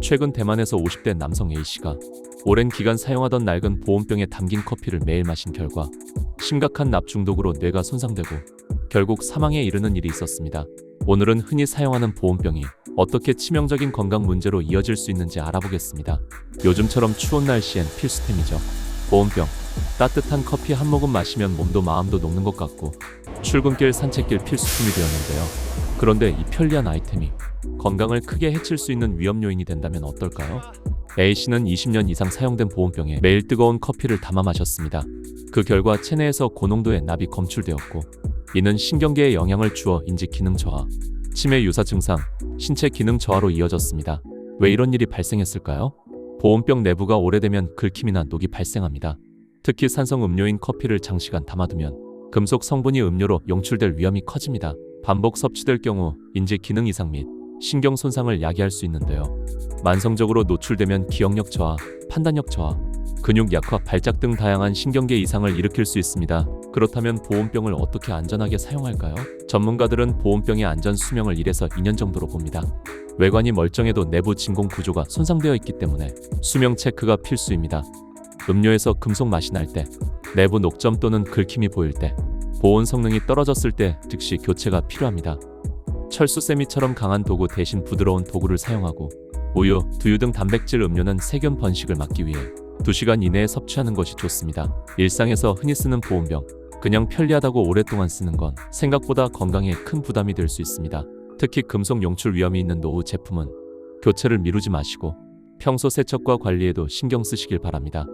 최근 대만에서 50대 남성 A씨가 오랜 기간 사용하던 낡은 보온병에 담긴 커피를 매일 마신 결과 심각한 납 중독으로 뇌가 손상되고 결국 사망에 이르는 일이 있었습니다. 오늘은 흔히 사용하는 보온병이 어떻게 치명적인 건강 문제로 이어질 수 있는지 알아보겠습니다. 요즘처럼 추운 날씨엔 필수템이죠. 보온병. 따뜻한 커피 한 모금 마시면 몸도 마음도 녹는 것 같고 출근길 산책길 필수품이 되었는데요. 그런데 이 편리한 아이템이 건강을 크게 해칠 수 있는 위험 요인이 된다면 어떨까요? A씨는 20년 이상 사용된 보온병에 매일 뜨거운 커피를 담아 마셨습니다. 그 결과 체내에서 고농도의 납이 검출되었고 이는 신경계에 영향을 주어 인지 기능 저하, 치매 유사 증상, 신체 기능 저하로 이어졌습니다. 왜 이런 일이 발생했을까요? 보온병 내부가 오래되면 긁힘이나 녹이 발생합니다. 특히 산성 음료인 커피를 장시간 담아두면 금속 성분이 음료로 용출될 위험이 커집니다. 반복 섭취될 경우 인지 기능 이상 및 신경 손상을 야기할 수 있는데요. 만성적으로 노출되면 기억력 저하, 판단력 저하, 근육 약화, 발작 등 다양한 신경계 이상을 일으킬 수 있습니다. 그렇다면 보온병을 어떻게 안전하게 사용할까요? 전문가들은 보온병의 안전 수명을 1에서 2년 정도로 봅니다. 외관이 멀쩡해도 내부 진공 구조가 손상되어 있기 때문에 수명 체크가 필수입니다. 음료에서 금속 맛이 날 때, 내부 녹점 또는 긁힘이 보일 때, 보온 성능이 떨어졌을 때 즉시 교체가 필요합니다. 철수 세미처럼 강한 도구 대신 부드러운 도구를 사용하고 우유, 두유 등 단백질 음료는 세균 번식을 막기 위해 2시간 이내에 섭취하는 것이 좋습니다. 일상에서 흔히 쓰는 보온병, 그냥 편리하다고 오랫동안 쓰는 건 생각보다 건강에 큰 부담이 될 수 있습니다. 특히 금속 용출 위험이 있는 노후 제품은 교체를 미루지 마시고 평소 세척과 관리에도 신경 쓰시길 바랍니다.